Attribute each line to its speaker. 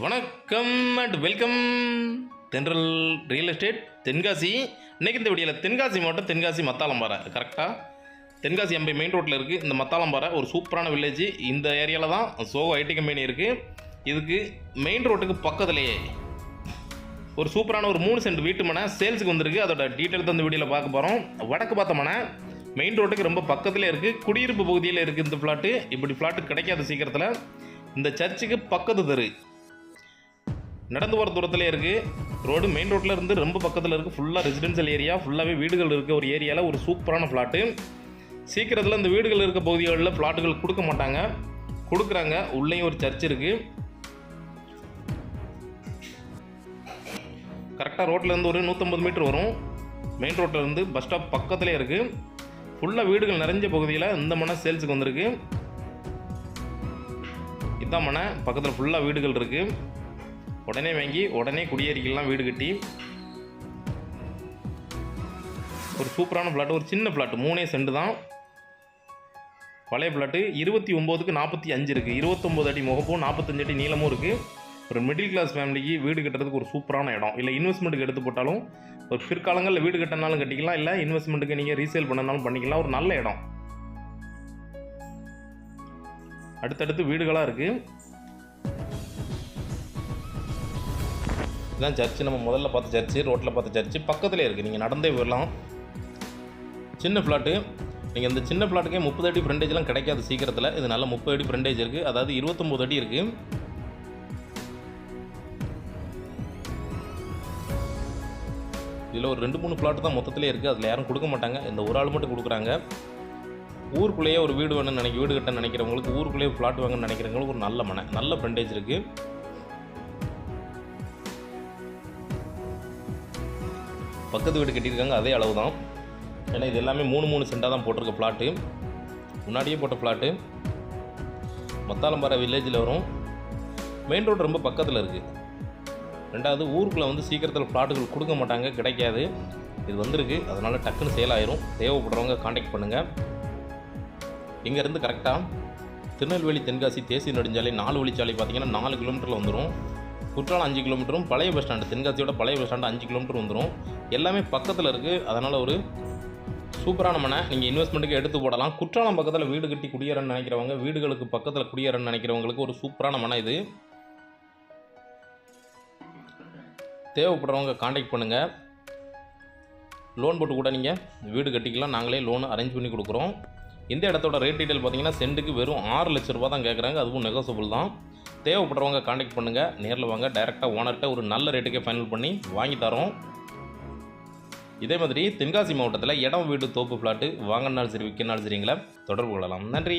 Speaker 1: வணக்கம் and welcome Thendral real estate Tenkasi. இன்றைக்கி இந்த வீடியோவில் தென்காசி மாவட்டம் தென்காசி மத்தாளம்பாறை. கரெக்டாக தென்காசி எம்பி மெயின் ரோட்டில் இருக்குது இந்த மத்தாளம்பாறை ஒரு சூப்பரான வில்லேஜ் இந்த ஏரியாவில் தான் சோகோ ஐடி கம்பெனி இருக்குது இதுக்கு மெயின் ரோட்டுக்கு பக்கத்துலேயே ஒரு சூப்பரான ஒரு மூணு சென்ட் வீட்டு மனை சேல்ஸுக்கு வந்திருக்கு. அதோட டீட்டெயில் தான் இந்த வீடியோவில் பார்க்க போகிறோம் வடக்கு பார்த்த மனை மெயின் ரோட்டுக்கு ரொம்ப பக்கத்தில் இருக்குது குடியிருப்பு பகுதியில் இருக்குது இந்த ஃப்ளாட்டு இப்படி ஃப்ளாட்டு கிடைக்காத சீக்கிரத்தில் இந்த சர்ச்சுக்கு பக்கத்து தெரு. நடந்து போகிற தூரத்தில் இருக்குது ரோடு மெயின் ரோட்டில் இருந்து ரொம்ப பக்கத்தில் இருக்குது ஃபுல்லாக ரெசிடென்ஷியல் ஏரியா ஃபுல்லாகவே வீடுகள் இருக்க ஒரு ஏரியாவில் ஒரு சூப்பரான ஃப்ளாட்டு சீக்கிரத்தில் இந்த வீடுகள் இருக்க பகுதிகளில் ஃப்ளாட்டுகள் கொடுக்க மாட்டாங்க. கொடுக்குறாங்க. உள்ளேயும் ஒரு சர்ச் இருக்குது கரெக்டாக ரோட்லேருந்து ஒரு நூற்றம்பது மீட்டர் வரும். மெயின் ரோட்டில் இருந்து பஸ் ஸ்டாப் பக்கத்துலேயே இருக்குது ஃபுல்லாக வீடுகள் நிறைஞ்ச பகுதியில் இந்த மனை சேல்ஸுக்கு வந்திருக்கு. இதான் மனை. பக்கத்தில் ஃபுல்லாக வீடுகள் இருக்குது உடனே வாங்கி உடனே குடியேறிக்கலாம் வீடு கட்டி ஒரு சூப்பரான பிளாட் ஒரு சின்ன பிளாட் மூணே சென்ட் தான். பழைய பிளாட்டு இருபத்தி ஒம்போதுக்கு நாற்பத்தி அஞ்சு இருக்குது இருபத்தொம்போது அடி முகப்பும் நாற்பத்தஞ்சு அடி நீளமும் இருக்குது ஒரு மிடில் கிளாஸ் ஃபேமிலிக்கு வீடு கட்டுறதுக்கு ஒரு சூப்பரான இடம். இல்லை இன்வெஸ்ட்மெண்ட்டுக்கு எடுத்து போட்டாலும் ஒரு பிற்காலங்களில் வீடு கட்டினாலும் கட்டிக்கலாம். இல்லை இன்வெஸ்ட்மெண்ட்டுக்கு நீங்கள் ரீசேல் பண்ணனாலும் பண்ணிக்கலாம். ஒரு நல்ல இடம். அடுத்தடுத்து வீடுகளாக இருக்குது தான் சர்ச்சு நம்ம முதல்ல பார்த்த சர்ச்சு ரோட்டில் பார்த்த சர்ச்சு பக்கத்துலேயே இருக்குது நீங்கள் நடந்தே போயிடலாம். சின்ன ஃப்ளாட்டு நீங்கள் இந்த சின்ன ஃப்ளாட்டுக்கே முப்பது அடி ஃப்ரண்டேஜ்லாம் கிடைக்காது சீக்கிரத்தில். இது நல்ல முப்பது அடி ஃப்ரண்டேஜ் இருக்குது அதாவது இருபத்தொம்போது அடி இருக்குது இதில் ஒரு ரெண்டு மூணு ஃப்ளாட் தான் மொத்தத்திலே இருக்குது அதில் யாரும் கொடுக்க மாட்டாங்க. இந்த ஒரு ஆள் மட்டும் கொடுக்குறாங்க. ஊருக்குள்ளேயே ஒரு வீடு வேணும்னு நினைக்க வீடு கட்ட நினைக்கிறவங்களுக்கு ஊருக்குள்ளேயே ஃப்ளாட் வாங்கன்னு நினைக்கிறவங்களுக்கு ஒரு நல்ல மனை நல்ல ஃப்ரெண்டேஜ் இருக்குது பக்கத்து வீடு கட்டியிருக்காங்க அதே அளவு தான் ஏன்னா இது எல்லாமே மூணு மூணு சென்டாக தான் போட்டிருக்க பிளாட்டு. முன்னாடியே போட்ட பிளாட்டு. மத்தாளம்பாறை வில்லேஜில் வரும். மெயின் ரோடு ரொம்ப பக்கத்தில் இருக்குது ரெண்டாவது ஊருக்குள்ளே வந்து சீக்கிரத்தில் பிளாட்டுகள் கொடுக்க மாட்டாங்க கிடைக்காது. இது வந்திருக்கு. அதனால் டக்குன்னு சேல் ஆயிரும். தேவைப்படுறவங்க காண்டாக்ட் பண்ணுங்கள் இங்கேருந்து கரெக்டாக திருநெல்வேலி தென்காசி தேசிய நெடுஞ்சாலை நாலு வழிச்சாலை பார்த்தீங்கன்னா நாலு கிலோமீட்டரில் வந்துடும் குற்றாலம் அஞ்சு கிலோமீட்டரும் பழைய பஸ் ஸ்டாண்டு தென்காசியோட பழைய பஸ் ஸ்டாண்டு அஞ்சு கிலோமீட்டர் வந்துடும் எல்லாமே பக்கத்தில் இருக்குது அதனால் ஒரு சூப்பரான மனை. நீங்கள் இன்வெஸ்ட்மெண்ட்டுக்கு எடுத்து போடலாம். குற்றாலம் பக்கத்தில் வீடு கட்டி குடியேறன்னு நினைக்கிறவங்க வீடுகளுக்கு பக்கத்தில் குடியேறன்னு நினைக்கிறவங்களுக்கு ஒரு சூப்பரான மனை இது. தேவைப்படுறவங்க காண்டாக்ட் பண்ணுங்கள் லோன் போட்டு கூட நீங்கள் வீடு கட்டிக்கலாம். நாங்களே லோன் அரேஞ்ச் பண்ணி கொடுக்குறோம். இந்த இடத்தோட ரேட் டீட்டெயில் பார்த்தீங்கன்னா சென்ட்டுக்கு வெறும் ஆறு லட்ச ரூபா தான் கேட்குறாங்க அதுவும் நெகோசபிள் தான். தேவைப்படுறவங்க காண்டாக்ட் பண்ணுங்கள் நேரில் வாங்க. டைரெக்டாக ஓனர்கிட்ட ஒரு நல்ல ரேட்டுக்கே ஃபைனல் பண்ணி வாங்கி தரோம். இதே மாதிரி தென்காசி மாவட்டத்தில் இடம் வீடு தோப்பு பிளாட்டு வாங்கினாலும் சரி விற்கனாலும் சரிங்களா தொடர்பு கொள்ளலாம். நன்றி.